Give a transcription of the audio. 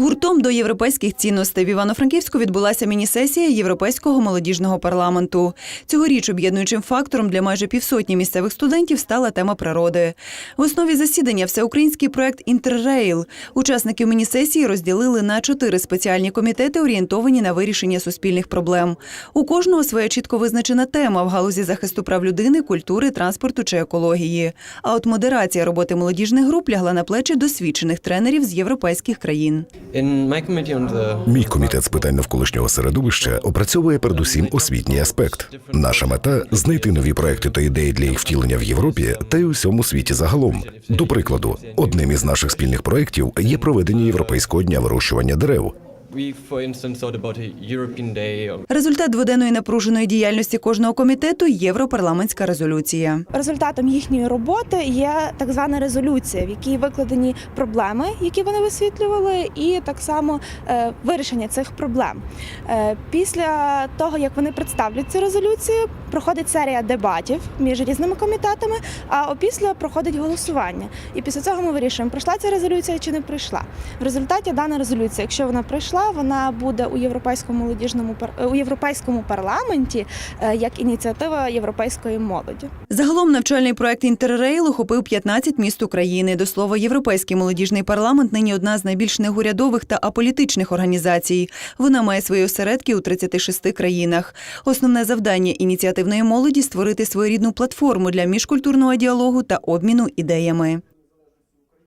Гуртом до європейських цінностей в Івано-Франківську відбулася міні-сесія Європейського молодіжного парламенту. Цьогоріч об'єднуючим фактором для майже півсотні місцевих студентів стала тема природи. В основі засідання всеукраїнський проект Інтеррейл. Учасників міні-сесії розділили на чотири спеціальні комітети, орієнтовані на вирішення суспільних проблем. У кожного своя чітко визначена тема в галузі захисту прав людини, культури, транспорту чи екології. А от модерація роботи молодіжних груп лягла на плечі досвідчених тренерів з європейських країн. Мій комітет з питань навколишнього середовища опрацьовує передусім освітній аспект. Наша мета знайти нові проекти та ідеї для їх втілення в Європі та й у всьому світі загалом. До прикладу, одним із наших спільних проєктів є проведення європейського дня вирощування дерев. Результат дводенної напруженої діяльності кожного комітету європарламентська резолюція. Результатом їхньої роботи є так звана резолюція, в якій викладені проблеми, які вони висвітлювали, і так само е, вирішення цих проблем. Е, після того, як вони представлять цю резолюцію, проходить серія дебатів між різними комітетами, а опісля проходить голосування. І після цього ми вирішуємо, пройшла ця резолюція чи не пройшла. В результаті дана резолюція, якщо вона пройшла, вона буде у європейському молодіжному е, у європейському парламенті е, як ініціатива європейської молоді. Загалом навчальний проект Інтеррейл охопив 15 міст України. До слова, Європейський молодіжний парламент нині одна з найбільш неурядових та аполітичних організацій. Вона має свої осередки у 36 країнах. Основне завдання ініціативної молоді створити своєрідну платформу для міжкультурного діалогу та обміну ідеями.